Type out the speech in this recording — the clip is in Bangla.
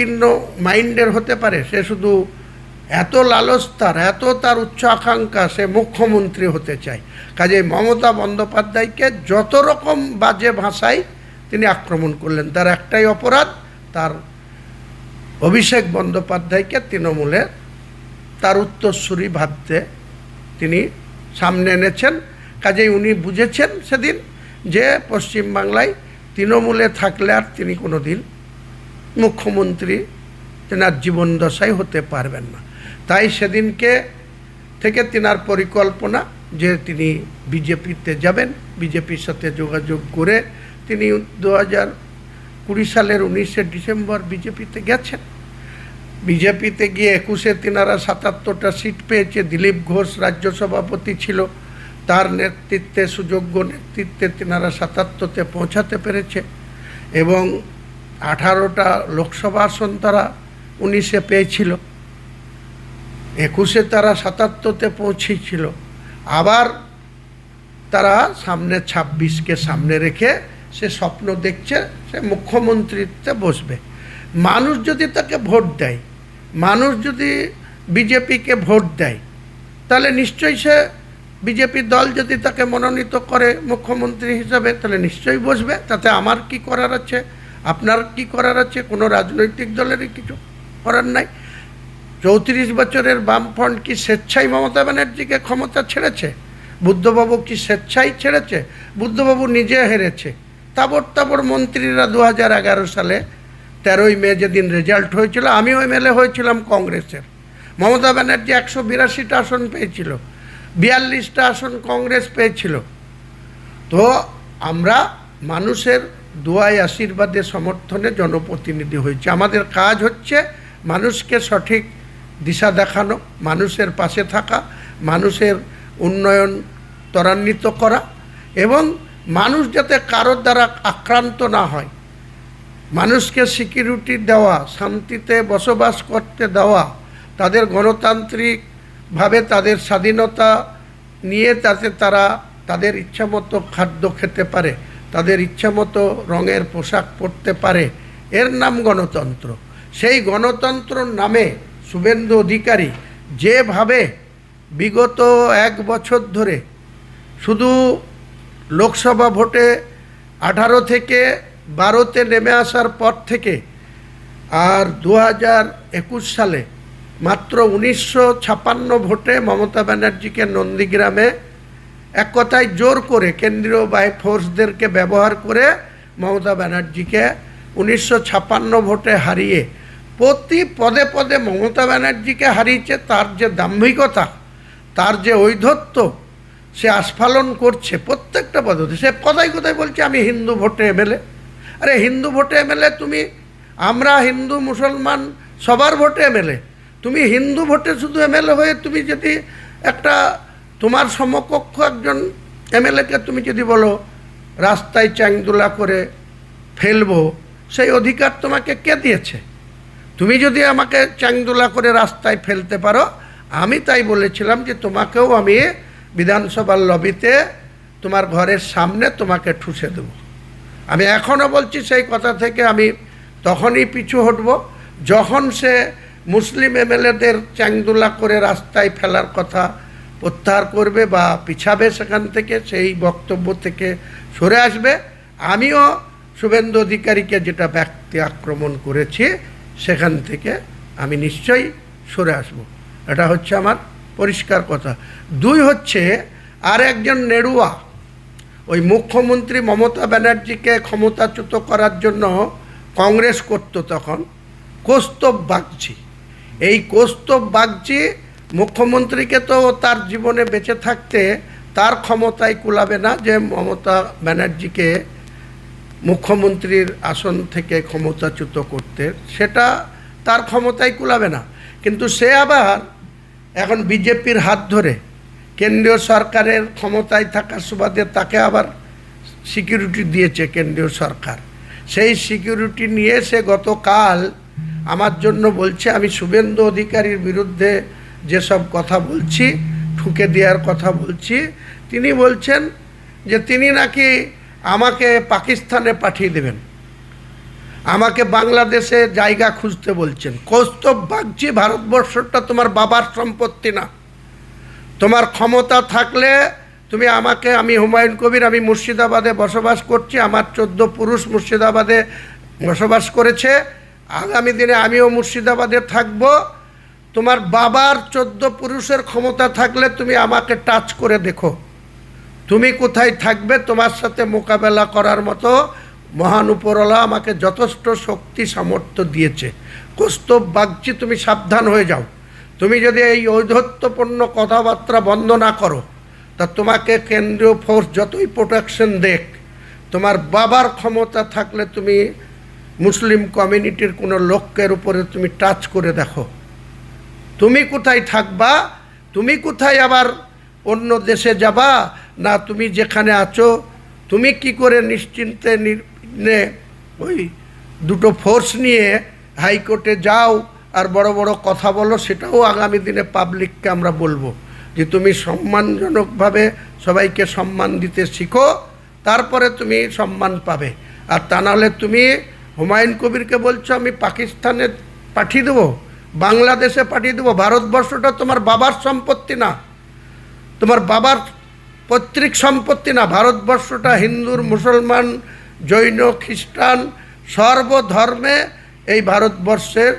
ভিন্ন মাইন্ডের হতে পারে। সে শুধু এত লালস তার, এত তার উচ্চ আকাঙ্ক্ষা সে মুখ্যমন্ত্রী হতে চায়। কাজে মমতা বন্দ্যোপাধ্যায়কে যত রকম বাজে ভাষায় তিনি আক্রমণ করলেন, তার একটাই অপরাধ, তার অভিষেক বন্দ্যোপাধ্যায়কে তৃণমূলের তার উত্তরসূরি ভাবতে তিনি সামনে এনেছেন। কাজেই উনি বুঝেছেন সেদিন যে পশ্চিমবাংলায় তৃণমূলে থাকলে আর তিনি কোনো দিন মুখ্যমন্ত্রী তেনার জীবন দশাই হতে পারবেন না। তাই সেদিনকে থেকে তেনার পরিকল্পনা যে তিনি বিজেপিতে যাবেন, বিজেপির সাথে যোগাযোগ করে তিনি দু হাজার কুড়ি সালের উনিশে ডিসেম্বর বিজেপিতে গেছেন। বিজেপিতে গিয়ে একুশে তিনারা সাতাত্তরটা সিট পেয়েছে। দিলীপ ঘোষ রাজ্য সভাপতি ছিল। তার নেতৃত্বে, সুযোগ্য নেতৃত্বে তিনারা সাতাত্তরতে পৌঁছাতে পেরেছে। এবং আঠারোটা লোকসভা আসন তারা উনিশে পেয়েছিল, একুশে তারা সাতাত্তরতে পৌঁছেছিল, আবার তারা সামনে ছাব্বিশকে সামনে রেখে সে স্বপ্ন দেখছে, সে মুখ্যমন্ত্রীতে বসবে। মানুষ যদি তাকে ভোট দেয়, মানুষ যদি বিজেপিকে ভোট দেয়, তাহলে নিশ্চয়ই সে বিজেপি দল যদি তাকে মনোনীত করে মুখ্যমন্ত্রী হিসাবে, তাহলে নিশ্চয়ই বসবে। তাতে আমার কি করার আছে? আপনার কি করার আছে? কোনো রাজনৈতিক দলেরই কিছু করার নাই। চৌত্রিশ বছরের বামফ্রন্ট কি স্বেচ্ছায় মমতা ব্যানার্জিকে ক্ষমতা ছেড়েছে? বুদ্ধবাবু কি স্বেচ্ছায় ছেড়েছে? বুদ্ধবাবু নিজে হেরেছে। তাবর তাবর মন্ত্রীরা দু হাজার এগারো সালে তেরোই মে যেদিন রেজাল্ট হয়েছিল আমিও এমএলএ হয়েছিলাম কংগ্রেসের। মমতা ব্যানার্জি একশো বিরাশিটা আসন পেয়েছিল, বিয়াল্লিশটা আসন কংগ্রেস পেয়েছিল। তো আমরা মানুষের দোয়াই আশীর্বাদে সমর্থনে জনপ্রতিনিধি হয়েছে। আমাদের কাজ হচ্ছে মানুষকে সঠিক দিশা দেখানো, মানুষের পাশে থাকা, মানুষের উন্নয়ন ত্বরান্বিত করা এবং মানুষ যাতে কারোর দ্বারা আক্রান্ত না হয়, মানুষকে সিকিউরিটি দেওয়া, শান্তিতে বসবাস করতে দেওয়া, তাদের গণতান্ত্রিকভাবে তাদের স্বাধীনতা নিয়ে তাতে তারা তাদের ইচ্ছামতো খাদ্য খেতে পারে তাদের ইচ্ছামতো রঙের পোশাক পরতে পারে। এর নাম গণতন্ত্র। সেই গণতন্ত্র নামে শুভেন্দু অধিকারী যেভাবে বিগত এক বছর ধরে শুধু লোকসভা ভোটে আঠারো থেকে বারোতে নেমে আসার পর থেকে আর দু হাজার একুশ সালে মাত্র উনিশশো ছাপান্ন ভোটে মমতা ব্যানার্জিকে নন্দীগ্রামে এক কথায় জোর করে কেন্দ্রীয় বাই ফোর্সদেরকে ব্যবহার করে মমতা ব্যানার্জিকে উনিশশো ছাপান্ন ভোটে হারিয়ে প্রতি পদে পদে মমতা ব্যানার্জিকে হারিয়েছে, তার যে দাম্ভিকতা, তার যে ঐধত্য সে আস্ফালন করছে প্রত্যেকটা পদ্ধতি সে কোথায় কোথায় বলছে, আমি হিন্দু ভোটে এমএলএ। আরে, হিন্দু ভোটে এমএলএ তুমি? আমরা হিন্দু মুসলমান সবার ভোটে এমএলএ। তুমি হিন্দু ভোটে শুধু এমএলএ হয়ে তুমি যদি একটা তোমার সমকক্ষ একজন এমএলএকে তুমি যদি বলো, রাস্তায় চ্যাংদুলা করে ফেলব, সেই অধিকার তোমাকে কে দিয়েছে? তুমি যদি আমাকে চ্যাংদোলা করে রাস্তায় ফেলতে পারো, আমি তাই বলেছিলাম যে তোমাকেও আমি বিধানসভার লবিতে তোমার ঘরের সামনে তোমাকে ঠুসে দেব। আমি এখনও বলছি সেই কথা থেকে আমি তখনই পিছু হটব, যখন সে মুসলিম এমএলএদের চ্যাংদোলা করে রাস্তায় ফেলার কথা প্রত্যাহার করবে বা পিছাবে সেখান থেকে, সেই বক্তব্য থেকে সরে আসবে। আমিও শুভেন্দু অধিকারীকে যেটা ব্যক্তি আক্রমণ করেছি, সেখান থেকে আমি নিশ্চয়ই সরে আসব। এটা হচ্ছে আমার পরিষ্কার কথা। দুই হচ্ছে আর একজন নেড়ুয়া, ওই মুখ্যমন্ত্রী মমতা ব্যানার্জিকে ক্ষমতাচ্যুত করার জন্য কংগ্রেস করত তখন, কৌস্তব বাগচি। এই কৌস্তব বাগচি মুখ্যমন্ত্রীকে তো তার জীবনে বেঁচে থাকতে তার ক্ষমতায় কুলাবে না যে মমতা ব্যানার্জিকে মুখ্যমন্ত্রীর আসন থেকে ক্ষমতাচ্যুত করতে, সেটা তার ক্ষমতায় কুলাবে না। কিন্তু সে আবার এখন বিজেপির হাত ধরে কেন্দ্রীয় সরকারের ক্ষমতায় থাকার সুবাদে তাকে আবার সিকিউরিটি দিয়েছে কেন্দ্রীয় সরকার। সেই সিকিউরিটি নিয়ে সে গতকাল আমার জন্য বলছে, আমি শুভেন্দু অধিকারীর বিরুদ্ধে যেসব কথা বলছি, ঠুকে দেওয়ার কথা বলছি, তিনি বলছেন যে তিনি নাকি আমাকে পাকিস্তানে পাঠিয়ে দেবেন। আমাকে বাংলাদেশে জায়গা খুঁজতে বলছেন। কৌস্তব বাগচি ভারতবর্ষটা তোমার বাবার সম্পত্তি না। তোমার ক্ষমতা থাকলে তুমি আমাকে, আমি হুমায়ুন কবির, আমি মুর্শিদাবাদে বসবাস করছি, আমার চোদ্দ পুরুষ মুর্শিদাবাদে বসবাস করেছে। আগামী দিনে আমিও মুর্শিদাবাদে থাকব। তোমার বাবার চোদ্দ পুরুষের ক্ষমতা থাকলে তুমি আমাকে টাচ করে দেখো। তুমি কোথায় থাকবে তোমার সাথে মোকাবেলা করার মতো মহান উপরওয়ালা আমাকে যথেষ্ট শক্তি, সামর্থ্য দিয়েছে। কস্তব বাগচি, তুমি সাবধান হয়ে যাও। তুমি যদি এই ঔদ্ধত্যপূর্ণ কথাবার্তা বন্ধ না করো, তা তোমাকে কেন্দ্রীয় ফোর্স যতই প্রোটেকশন দেখ, তোমার বাবার ক্ষমতা থাকলে তুমি মুসলিম কমিউনিটির কোনো লোকের উপরে তুমি টাচ করে দেখো। তুমি কোথায় থাকবা? তুমি কোথায় আবার অন্য দেশে যাবা? না, তুমি যেখানে আছো, তুমি কি করে নিশ্চিন্তে ওই দুটো ফোর্স নিয়ে হাইকোর্টে যাও আর বড় বড় কথা বলো, সেটাও আগামী দিনে পাবলিককে আমরা বলব যে তুমি সম্মানজনকভাবে সবাইকে সম্মান দিতে শিখো, তারপরে তুমি সম্মান পাবে। আর তা নাহলে তুমি হুমায়ুন কবিরকে বলছো, আমি পাকিস্তানে পাঠিয়ে দেবো। বাংলাদেশে পাঠিয়ে দেবো। ভারতবর্ষটা তোমার বাবার সম্পত্তি না। তোমার বাবার পৈতৃক সম্পত্তি না। ভারতবর্ষটা হিন্দুর, মুসলমান, জৈন, খ্রিস্টান সর্বধর্মে এই ভারতবর্ষের